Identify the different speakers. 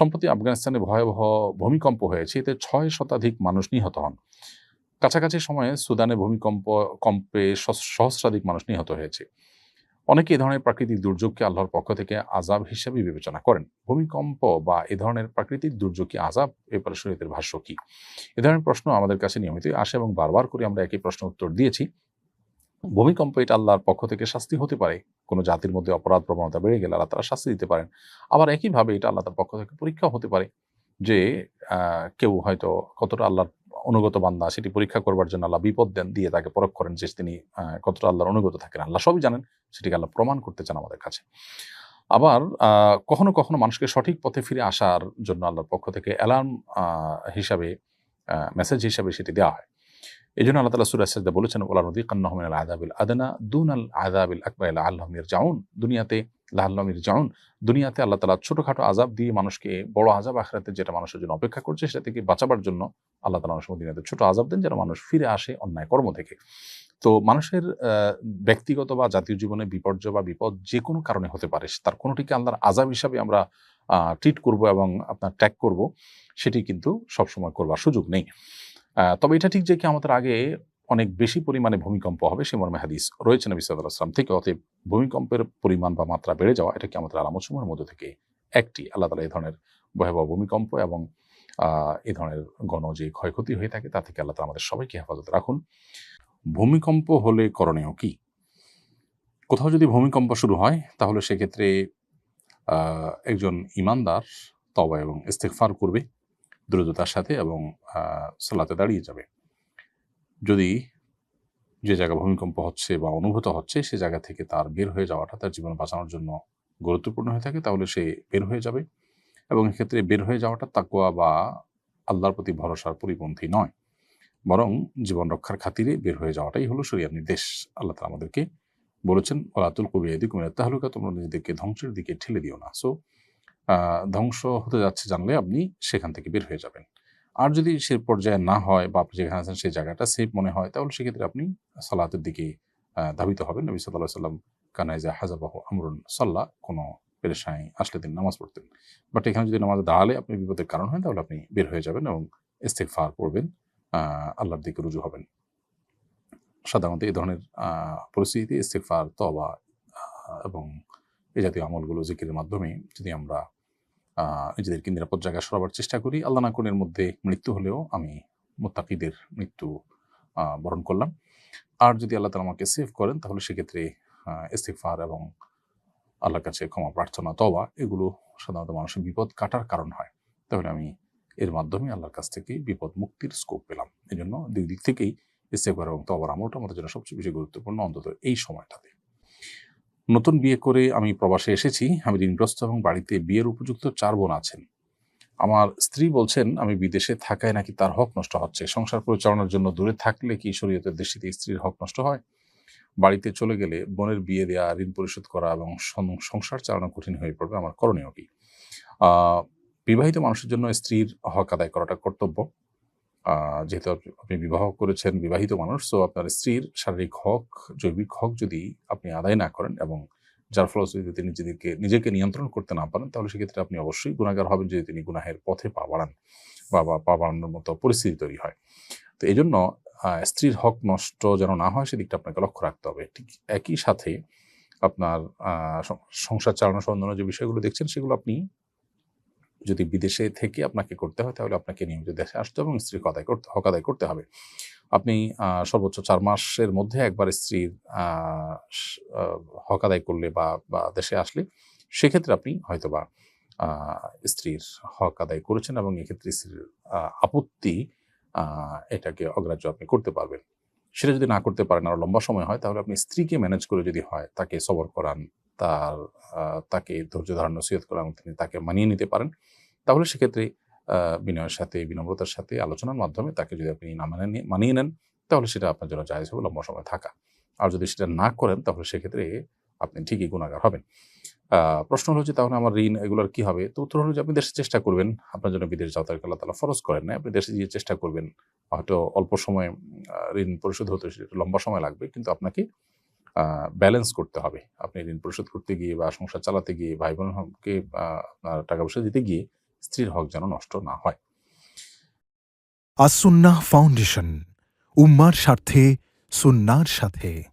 Speaker 1: সম্প্রতি আফগানিস্তানে ভয়াবহ ভূমিকম্প হয়েছে। এতে ছয় শতাধিক মানুষ নিহত হন। কাছাকাছি সময়ে সুদানে ভূমিকম্প, কম্পে সহস্রাধিক মানুষ নিহত হয়েছে। অনেকে এ ধরনের প্রাকৃতিক দুর্যোগকে আল্লাহর পক্ষ থেকে আজাব হিসেবে বিবেচনা করেন। ভূমিকম্প বা এ ধরনের প্রাকৃতিক দুর্যোগ কি আজাব এ শরীয়তের ভাষ্য কি? এ ধরনের প্রশ্ন আমাদের কাছে নিয়মিতই আসে এবং বারবার করে আমরা একই প্রশ্ন উত্তর দিয়েছি। ভূমিকম্প এটা আল্লাহর পক্ষ থেকে শাস্তি হতে পারে। কোনো জাতির মধ্যে অপরাধ প্রবণতা বেড়ে গেলে আল্লাহ তারা শাস্তি দিতে পারেন। আবার একইভাবে এটা আল্লাহ তার পক্ষ থেকে পরীক্ষা হতে পারে যে কেউ হয়তো কতটা আল্লাহর অনুগত বান্দা সেটি পরীক্ষা করবার জন্য আল্লাহ বিপদ দেন, দিয়ে তাকে পরখ করেন যে তিনি কতটা আল্লাহর অনুগত থাকেন। আল্লাহ সবই জানেন, সেটিকে আল্লাহ প্রমাণ করতে চান আমাদের কাছে। আবার কখনো কখনো মানুষকে সঠিক পথে ফিরে আসার জন্য আল্লাহর পক্ষ থেকে অ্যালার্ম হিসাবে মেসেজ হিসাবে সেটি দেওয়া হয়। এই জন্য আল্লাহ তালা সুরা সাজদা বলেছেন ওলা নদী কান্নাহমিন আল আদাবিল আদানা দুন আল আদাবিল আকবর আল্লাহমির জাউন দুনিয়াতে লাহমির জাউন দুনিয়াতে আল্লাহ তালা ছোটখাটো আজাব দিয়ে মানুষকে বড় আজাব আখরাতে যেটা মানুষের জন্য অপেক্ষা করছে, সেটা থেকে বাঁচাবার জন্য আল্লাহ তালা মানুষের দুনিয়াতে ছোট আজাব দেন যেন মানুষ ফিরে আসে অন্যায় কর্ম থেকে। তো মানুষের ব্যক্তিগত বা জাতীয় জীবনে বিপর্যয় বা বিপদ যে কোনো কারণে হতে পারে, তার কোনোটিকে আল্লাহর আজাব হিসাবে আমরা ট্রিট করব এবং আপনার ট্যাগ করব, সেটি কিন্তু সবসময় করবার সুযোগ নেই। তবে এটা ঠিক যে কি আমাদের আগে অনেক বেশি পরিমাণে ভূমিকম্প হবে, সে মর্মে হাদিস রয়েছে নবী সাল্লাহ আসলাম থেকে অতএব ভূমিকম্পের পরিমাণ বা মাত্রা বেড়ে যাওয়া, এটা কি আমাদের আলামত সময়ের মধ্যে থেকে একটি। আল্লাহ তালা এই ধরনের ভয়াবহ ভূমিকম্প এবং এই ধরনের গণ যে ক্ষয়ক্ষতি হয়ে থাকে, তা থেকে আল্লাহ তালা আমাদের সবাইকে হেফাজত রাখুন। ভূমিকম্প হলে করণীয় কি? কোথাও যদি ভূমিকম্প শুরু হয়, তাহলে সেক্ষেত্রে একজন ইমানদার তবা এবং ইস্তেকফার করবে। দ্রুততার সাথে এবং সালাতে দাঁড়িয়ে যাবে। যদি যে জায়গা ভূমিকম্প হচ্ছে বা অনুভূত হচ্ছে, সে জায়গা থেকে তার বের হয়ে যাওয়াটা তার জীবন বাঁচানোর জন্য গুরুত্বপূর্ণ হয়ে থাকে, তাহলে সে বের হয়ে যাবে। এবং এক্ষেত্রে বের হয়ে যাওয়াটা তাকুয়া বা আল্লাহর প্রতি ভরসার পরিপন্থী নয়। বরং জীবন রক্ষার খাতিরে বের হয়ে যাওয়াটাই হলো শরিয়ার নির্দেশ। আল্লাহ তালা আমাদেরকে বলেছেন ওলাতুল কবিয়াদি কুমিরা তাহলুকা তোমরা নিজেদেরকে ধ্বংসের দিকে ঠেলে দিও না। সো ধ্বংস হতে যাচ্ছে জানলে আপনি সেখান থেকে বের হয়ে যাবেন। আর যদি সে পর্যায়ে না হয় বা আপনি যেখানে আছেন সেই জায়গাটা সেফ মনে হয়, তাহলে সেক্ষেত্রে আপনি সালাতের দিকে ধাবিত হবেন। নবী সাল্লাহ সাল্লাম কানাইজা হাজাবাহ আমরুন সাল্লাহ কোনো পেরেশানি আসলে তিনি নামাজ পড়তেন। বাট এখানে যদি নামাজ দাঁড়ালে আপনি বিপদের কারণ হয় তাহলে আপনি বের হয়ে যাবেন এবং ইস্তেকফার পড়বেন আল্লাহর দিকে রুজু হবেন। সাধারণত এই ধরনের পরিস্থিতিতে ইস্তেকফার তবা এবং এই জাতীয় আমলগুলো জিকিরের মাধ্যমে যদি আমরা নিজেদেরকে নিরাপদ জায়গায় সরাবার চেষ্টা করি আল্লাহ না মধ্যে মৃত্যু হলেও আমি মোত্তাকিদের মৃত্যু বরণ করলাম। আর যদি আল্লাহ তালা আমাকে সেভ করেন তাহলে সেক্ষেত্রে আহ, ইস্তেগফার এবং আল্লাহর কাছে ক্ষমা প্রার্থনা তবা এগুলো সাধারণত মানুষের বিপদ কাটার কারণ হয়। তাহলে আমি এর মাধ্যমে আল্লাহর কাছ থেকে বিপদ মুক্তির স্কোপ পেলাম। এই জন্য দুই দিক থেকেই ইস্তেগফার এবং তবার আমলটা আমাদের জন্য সবচেয়ে বেশি গুরুত্বপূর্ণ অন্তত এই সময়টাতে। নতুন বিয়ে করে আমি প্রবাসে এসেছি, আমি ঋণগ্রস্ত এবং বাড়িতে বিয়ের উপযুক্ত চার বোন আছেন। আমার স্ত্রী বলছেন, আমি বিদেশে থাকায় নাকি তার হক নষ্ট হচ্ছে। সংসার পরিচালনার জন্য দূরে থাকলে কি শরীয়তের দৃষ্টিতে স্ত্রীর হক নষ্ট হয়? বাড়িতে চলে গেলে বোনের বিয়ে দেওয়া ঋণ পরিশোধ করা এবং সংসার চালানো কঠিন হয়ে পড়বে আমার করণীয় কি? বিবাহিত মানুষের জন্য স্ত্রীর হক আদায় করাটা কর্তব্য। যেহেতু আপনি- বিবাহ করেছেন, বিবাহিত মানুষ, তো আপনার স্ত্রীর শারীরিক হক, জৈবিক হক যদি আপনি আদায় না করেন এবং যার ফলশ্রুতিতে তিনি নিজেদেরকে নিজেকে নিয়ন্ত্রণ করতে না পারেন, তাহলে সেক্ষেত্রে আপনি অবশ্যই গুণাগার হবেন যদি তিনি গুনাহের পথে পা বাড়ান বা বা পা বাড়ানোর মতো পরিস্থিতি তৈরি হয়। তো এই জন্য স্ত্রীর হক নষ্ট যেন না হয়, সেদিকটা আপনাকে লক্ষ্য রাখতে হবে। ঠিক একই সাথে আপনার সংসার চালানো সহ যে বিষয়গুলো দেখছেন, সেগুলো আপনি যদি বিদেশে থেকে আপনাকে করতে হয়, তাহলে আপনাকে নিয়মিত দেশে আসতে হবে এবং স্ত্রীর আদায় করতে, হক আদায় করতে হবে। আপনি সর্বোচ্চ চার মাসের মধ্যে একবার স্ত্রীর হক আদায় করলে বা বা দেশে আসলে সেক্ষেত্রে আপনি হয়তোবা স্ত্রীর হক আদায় করেছেন এবং এক্ষেত্রে স্ত্রীর আপত্তি এটাকে অগ্রাহ্য আপনি করতে পারবেন। সেটা যদি না করতে পারেন, আরও লম্বা সময় হয়, তাহলে আপনি স্ত্রীকে ম্যানেজ করে যদি হয়, তাকে সবর করান, তার তাকে ধৈর্য ধারণ, নসিহত করান তিনি তাকে মানিয়ে নিতে পারেন। তাহলে সেক্ষেত্রে বিনয়ের সাথে, বিনম্রতার সাথে আলোচনার মাধ্যমে তাকে যদি আপনি না মানে মানিয়ে নেন, তাহলে সেটা আপনার জন্য জায়জ হবে, লম্বা সময় থাকা। আর যদি সেটা না করেন, তাহলে সেক্ষেত্রে আপনি ঠিকই গুণাগার হবেন। প্রশ্ন হলো যে তাহলে আমার ঋণ এগুলোর কি হবে? তো উত্তর হলো যে আপনি দেশে চেষ্টা করবেন, আপনার জন্য বিদেশ যাওয়া তাকে আল্লাহ তালা ফরজ করেন না আপনি দেশে গিয়ে চেষ্টা করবেন, হয়তো অল্প সময় ঋণ পরিশোধ হতে সেটা লম্বা সময় লাগবে, কিন্তু আপনাকে ব্যালেন্স করতে হবে। আপনি ঋণ পরিশোধ করতে গিয়ে বা সংসার চালাতে গিয়ে ভাই বোনকে টাকা পয়সা দিতে গিয়ে স্ত্রীর হক যেন নষ্ট না হয়।
Speaker 2: আসুন্না ফাউন্ডেশন উম্মার স্বার্থে সুন্নার সাথে।